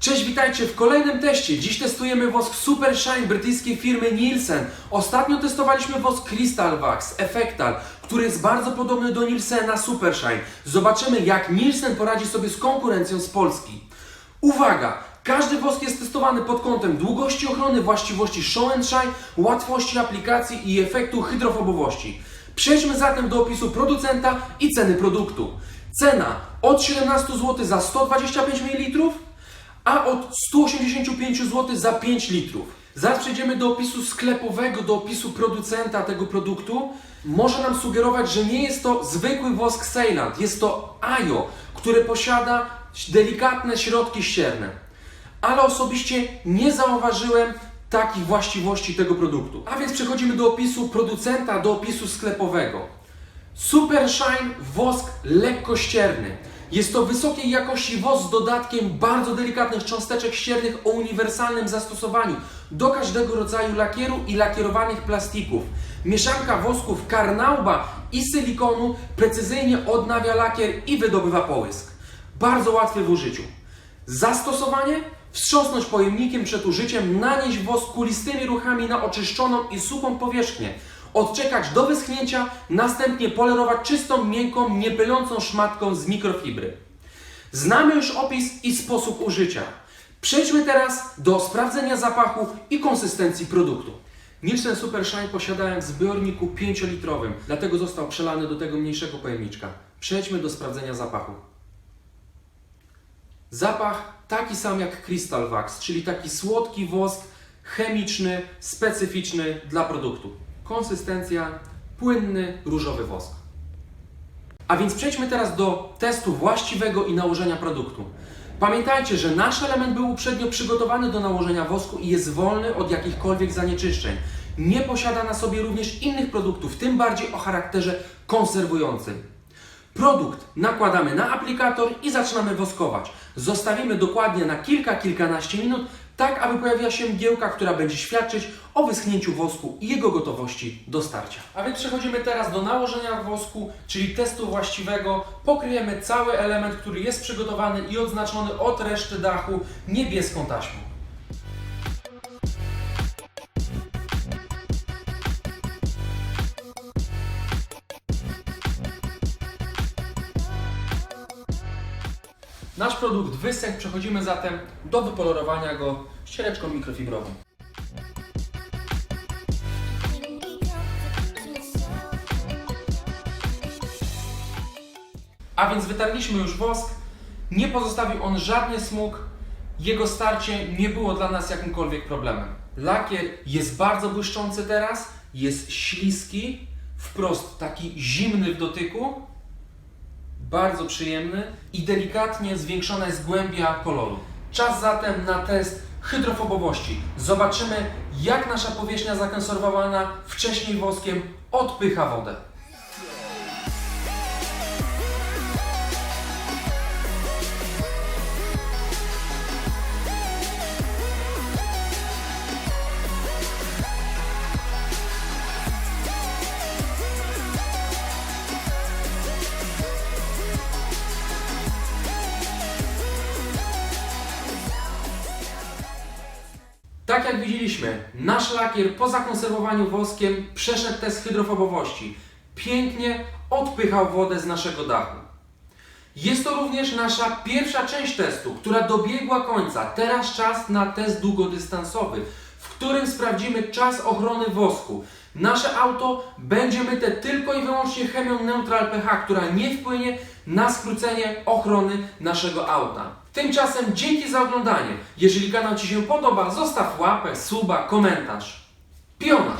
Cześć, witajcie w kolejnym teście. Dziś testujemy wosk Super Shine brytyjskiej firmy Nielsen. Ostatnio testowaliśmy wosk Crystal Wax Effectal, który jest bardzo podobny do Nielsena Super Shine. Zobaczymy jak Nielsen poradzi sobie z konkurencją z Polski. Uwaga! Każdy wosk jest testowany pod kątem długości ochrony, właściwości show łatwości aplikacji i efektu hydrofobowości. Przejdźmy zatem do opisu producenta i ceny produktu. Cena od 17 zł za 125 ml, a od 185 zł za 5 litrów. Zaraz przejdziemy do opisu sklepowego, do opisu producenta tego produktu. Może nam sugerować, że nie jest to zwykły wosk Ceylan, jest to Ajo, który posiada delikatne środki ścierne. Ale osobiście nie zauważyłem takich właściwości tego produktu. A więc przechodzimy do opisu producenta, do opisu sklepowego. Super Shine wosk lekkościerny. Jest to wysokiej jakości wosk z dodatkiem bardzo delikatnych cząsteczek ściernych o uniwersalnym zastosowaniu do każdego rodzaju lakieru i lakierowanych plastików. Mieszanka wosków karnauba i silikonu precyzyjnie odnawia lakier i wydobywa połysk. Bardzo łatwy w użyciu. Zastosowanie? Wstrząsnąć pojemnikiem przed użyciem, nanieść wosk kulistymi ruchami na oczyszczoną i suchą powierzchnię. Odczekać do wyschnięcia, następnie polerować czystą, miękką, niepylącą szmatką z mikrofibry. Znamy już opis i sposób użycia. Przejdźmy teraz do sprawdzenia zapachu i konsystencji produktu. Nielsen Super Shine posiadałem w zbiorniku 5-litrowym, dlatego został przelany do tego mniejszego pojemniczka. Przejdźmy do sprawdzenia zapachu. Zapach taki sam jak Crystal Wax, czyli taki słodki wosk chemiczny, specyficzny dla produktu. Konsystencja płynny, różowy wosk. A więc przejdźmy teraz do testu właściwego i nałożenia produktu. Pamiętajcie, że nasz element był uprzednio przygotowany do nałożenia wosku i jest wolny od jakichkolwiek zanieczyszczeń. Nie posiada na sobie również innych produktów, tym bardziej o charakterze konserwującym. Produkt nakładamy na aplikator i zaczynamy woskować. Zostawimy dokładnie na kilka, kilkanaście minut, tak aby pojawiła się mgiełka, która będzie świadczyć o wyschnięciu wosku i jego gotowości do starcia. A więc przechodzimy teraz do nałożenia wosku, czyli testu właściwego. Pokryjemy cały element, który jest przygotowany i odznaczony od reszty dachu niebieską taśmą. Nasz produkt wysechł, przechodzimy zatem do wypolerowania go ściereczką mikrofibrową. A więc wytarliśmy już wosk, nie pozostawił on żadnych smug, jego starcie nie było dla nas jakimkolwiek problemem. Lakier jest bardzo błyszczący teraz, jest śliski, wprost taki zimny w dotyku, bardzo przyjemny i delikatnie zwiększona jest głębia koloru. Czas zatem na test hydrofobowości. Zobaczymy, jak nasza powierzchnia zakonserwowana wcześniej woskiem odpycha wodę. Tak jak widzieliśmy, nasz lakier po zakonserwowaniu woskiem przeszedł test hydrofobowości. Pięknie odpychał wodę z naszego dachu. Jest to również nasza pierwsza część testu, która dobiegła końca. Teraz czas na test długodystansowy, w którym sprawdzimy czas ochrony wosku. Nasze auto będzie myte tylko i wyłącznie chemią Neutral pH, która nie wpłynie na skrócenie ochrony naszego auta. Tymczasem dzięki za oglądanie. Jeżeli kanał Ci się podoba, zostaw łapę, suba, komentarz. Piona!